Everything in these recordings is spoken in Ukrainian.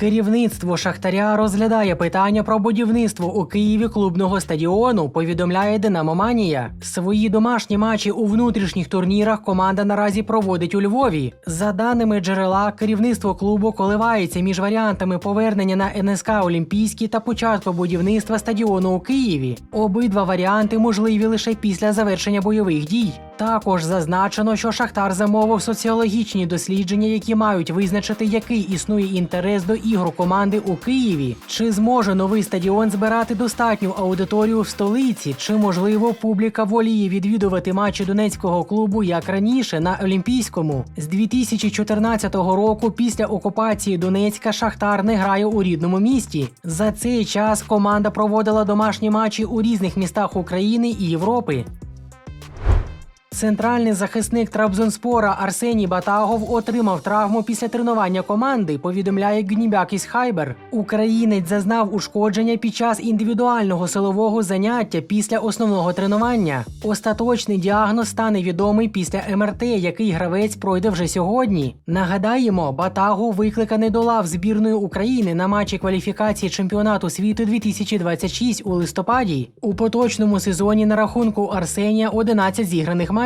Керівництво Шахтаря розглядає питання про будівництво у Києві клубного стадіону. Повідомляє Динамоманія. Свої домашні матчі у внутрішніх турнірах команда наразі проводить у Львові. За даними джерела, керівництво клубу коливається між варіантами повернення на НСК Олімпійський та початку будівництва стадіону у Києві. Обидва варіанти можливі лише після завершення бойових дій. Також зазначено, що Шахтар замовив соціологічні дослідження, які мають визначити, який існує інтерес до ігор команди у Києві. Чи зможе новий стадіон збирати достатню аудиторію в столиці? Чи можливо публіка воліє відвідувати матчі донецького клубу як раніше на Олімпійському? З 2014 року, після окупації Донецька, Шахтар не грає у рідному місті. За цей час команда проводила домашні матчі у різних містах України і Європи. Центральний захисник Трабзонспора Арсеній Батагов отримав травму після тренування команди. Повідомляє Гнібякіс Хайбер. Українець зазнав ушкодження під час індивідуального силового заняття після основного тренування. Остаточний діагноз стане відомий після МРТ, який гравець пройде вже сьогодні. Нагадаємо, Батагов викликаний до лав збірної України на матчі кваліфікації чемпіонату світу 2026 у листопаді. У поточному сезоні на рахунку Арсенія 11 зіграних матчів.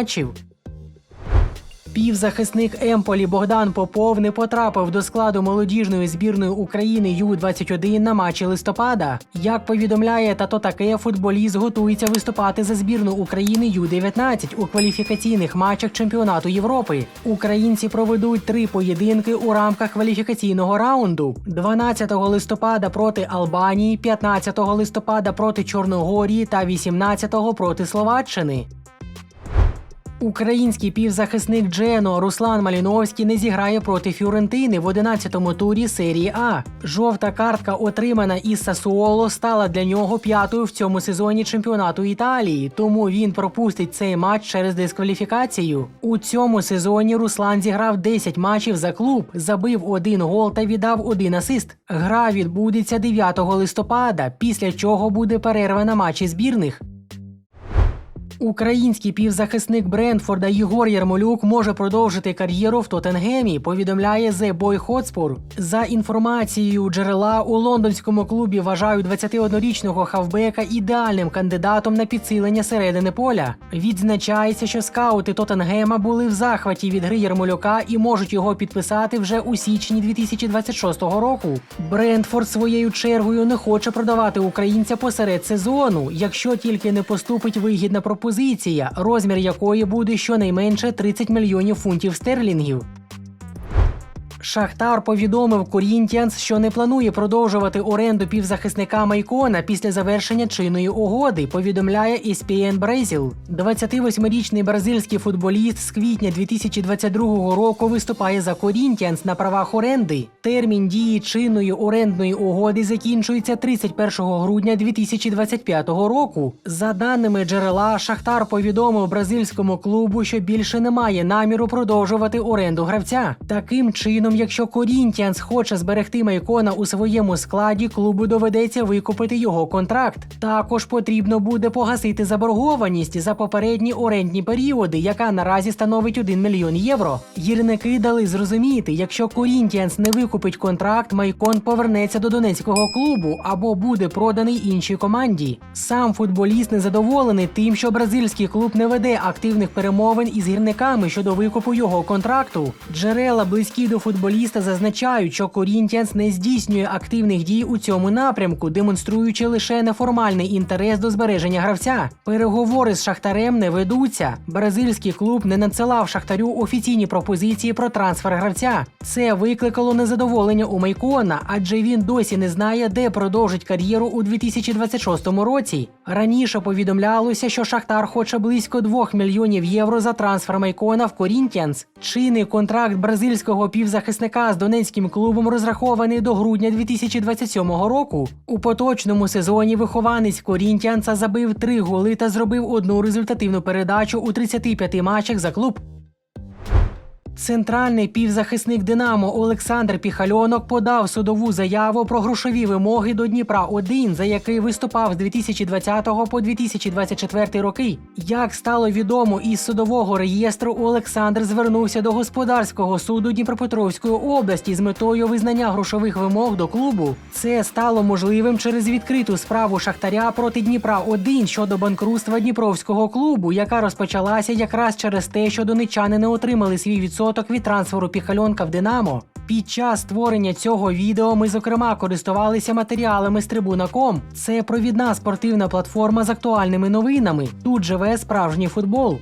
Півзахисник Емполі Богдан Попов не потрапив до складу молодіжної збірної України Ю-21 на матчі листопада. Як повідомляє тато таке, футболіст готується виступати за збірну України Ю-19 у кваліфікаційних матчах чемпіонату Європи. Українці проведуть три поєдинки у рамках кваліфікаційного раунду: 12 листопада проти Албанії, 15 листопада проти Чорногорії та 18 проти Словаччини. Український півзахисник Джено Руслан Маліновський не зіграє проти Фюрентини в 11-му турі серії А. Жовта картка, отримана із Сасуоло, стала для нього п'ятою в цьому сезоні чемпіонату Італії, тому він пропустить цей матч через дискваліфікацію. У цьому сезоні Руслан зіграв 10 матчів за клуб, забив один гол та віддав один асист. Гра відбудеться 9 листопада, після чого буде перерва на матчі збірних. Український півзахисник Брентфорда Єгор Ярмолюк може продовжити кар'єру в Тоттенгемі, повідомляє The Boy Hotspur. За інформацією джерела у лондонському клубі вважають 21-річного хавбека ідеальним кандидатом на підсилення середини поля. Відзначається, що скаути Тоттенгема були в захваті від гри Ярмолюка і можуть його підписати вже у січні 2026 року. Брентфорд своєю чергою не хоче продавати українця посеред сезону, якщо тільки не поступить вигідна пропозиція, розмір якої буде щонайменше 30 мільйонів фунтів стерлінгів. Шахтар повідомив Корінтіанс, що не планує продовжувати оренду півзахисника Майкона після завершення чинної угоди. Повідомляє ESPN Brazil. 28-річний бразильський футболіст з квітня 2022 року виступає за Корінтіанс на правах оренди. Термін дії чинної орендної угоди закінчується 31 грудня 2025 року. За даними джерела, Шахтар повідомив бразильському клубу, що більше немає наміру продовжувати оренду гравця. Таким чином, якщо Корінтіанс хоче зберегти Майкона у своєму складі, клубу доведеться викупити його контракт. Також потрібно буде погасити заборгованість за попередні орендні періоди, яка наразі становить 1 мільйон євро. Гірники дали зрозуміти, якщо Корінтіанс не викупить контракт, Майкон повернеться до донецького клубу або буде проданий іншій команді. Сам футболіст незадоволений тим, що бразильський клуб не веде активних перемовин із гірниками щодо викупу його контракту. Джерела близькі до футболіста зазначають, що Корінтіанс не здійснює активних дій у цьому напрямку, демонструючи лише неформальний інтерес до збереження гравця. Переговори з Шахтарем не ведуться. Бразильський клуб не надсилав Шахтарю офіційні пропозиції про трансфер гравця. Це викликало незадоволення у Майкона, адже він досі не знає, де продовжить кар'єру у 2026 році. Раніше повідомлялося, що Шахтар хоче близько 2 мільйонів євро за трансфер Майкона в Корінтіанс. Чинний контракт бразильського півзахисника з донецьким клубом розрахований до грудня 2027 року. У поточному сезоні вихованець Корінтіанса забив три голи та зробив одну результативну передачу у 35 матчах за клуб. Центральний півзахисник Динамо Олександр Піхальонок подав судову заяву про грошові вимоги до Дніпра 1 за який виступав з 2020 по 2024 роки. Як стало відомо із судового реєстру, Олександр звернувся до господарського суду Дніпропетровської області з метою визнання грошових вимог до клубу. Це стало можливим через відкриту справу Шахтаря проти Дніпра 1 щодо банкрутства Дніпровського клубу, яка розпочалася якраз через те, що донечани не отримали свій відсоток від трансферу Піхальонка в Динамо. Під час створення цього відео ми, зокрема, користувалися матеріалами з Трибуна.ком. Це провідна спортивна платформа з актуальними новинами. Тут живе справжній футбол.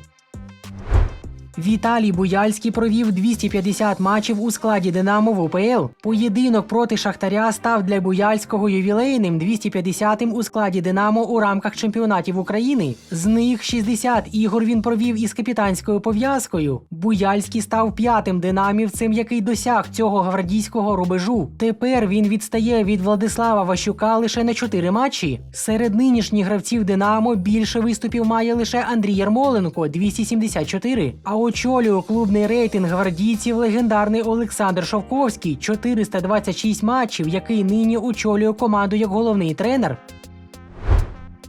Віталій Буяльський провів 250 матчів у складі Динамо в УПЛ. Поєдинок проти Шахтаря став для Буяльського ювілейним 250-м у складі Динамо у рамках чемпіонатів України. З них 60 ігор він провів із капітанською пов'язкою. Буяльський став п'ятим динамівцем, який досяг цього гвардійського рубежу. Тепер він відстає від Владислава Ващука лише на 4 матчі. Серед нинішніх гравців Динамо більше виступів має лише Андрій Ярмоленко 274. А очолює клубний рейтинг гвардійців легендарний Олександр Шовковський 426 матчів, який нині очолює команду як головний тренер.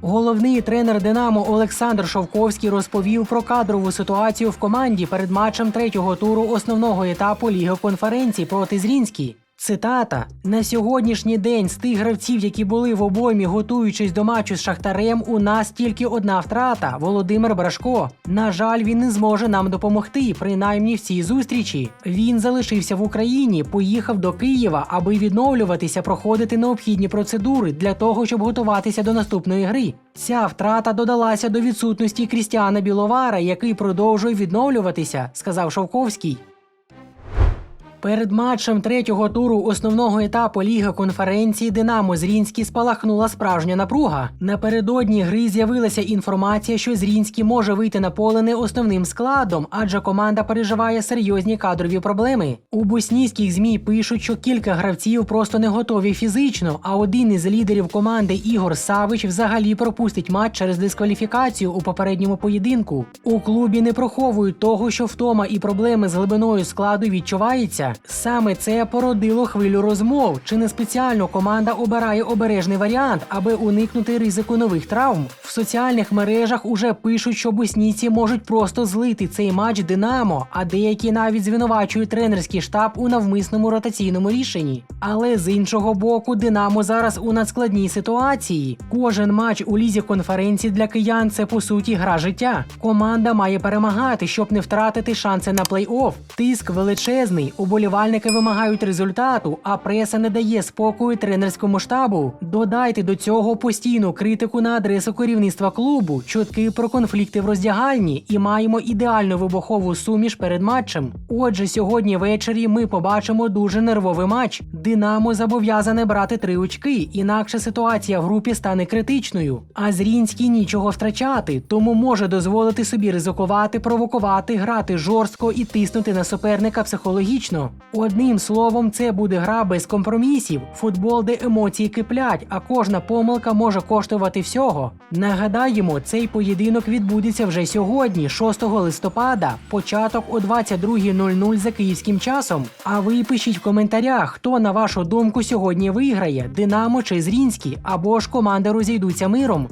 Головний тренер Динамо Олександр Шовковський розповів про кадрову ситуацію в команді перед матчем третього туру основного етапу Ліги конференції проти Зрінській. Цитата: на сьогоднішній день з тих гравців, які були в обоймі, готуючись до матчу з Шахтарем, у нас тільки одна втрата Володимир Брашко. На жаль, він не зможе нам допомогти, принаймні в цій зустрічі. Він залишився в Україні, поїхав до Києва, аби відновлюватися, проходити необхідні процедури для того, щоб готуватися до наступної гри. Ця втрата додалася до відсутності Крістіана Біловара, який продовжує відновлюватися, сказав Шовковський. Перед матчем третього туру основного етапу Ліги конференції Динамо Зрінський спалахнула справжня напруга. Напередодні гри з'явилася інформація, що Зрінський може вийти на поле не основним складом, адже команда переживає серйозні кадрові проблеми. У боснійських змі пишуть, що кілька гравців просто не готові фізично. А один із лідерів команди Ігор Савич взагалі пропустить матч через дискваліфікацію у попередньому поєдинку. У клубі не приховують того, що втома і проблеми з глибиною складу відчуваються. Саме це породило хвилю розмов. Чи не спеціально команда обирає обережний варіант, аби уникнути ризику нових травм? В соціальних мережах уже пишуть, що боснійці можуть просто злити цей матч Динамо, а деякі навіть звинувачують тренерський штаб у навмисному ротаційному рішенні. Але з іншого боку, Динамо зараз у надскладній ситуації. Кожен матч у лізі конференції для киян це по суті гра життя. Команда має перемагати, щоб не втратити шанси на плей-офф. Тиск величезний. Уболівальники вимагають результату, а преса не дає спокою тренерському штабу. Додайте до цього постійну критику на адресу керівництва клубу, чутки про конфлікти в роздягальні і маємо ідеальну вибухову суміш перед матчем. Отже, сьогодні ввечері ми побачимо дуже нервовий матч. Динамо зобов'язане брати три очки, інакше ситуація в групі стане критичною. А Зрінський нічого втрачати, тому може дозволити собі ризикувати, провокувати, грати жорстко і тиснути на суперника психологічно. Одним словом, це буде гра без компромісів, футбол, де емоції киплять, а кожна помилка може коштувати всього. Нагадаємо, цей поєдинок відбудеться вже сьогодні, 6 листопада, початок о 22.00 за київським часом. А ви пишіть в коментарях, хто на вашу думку сьогодні виграє: Динамо чи Зрінський, або ж команди розійдуться миром.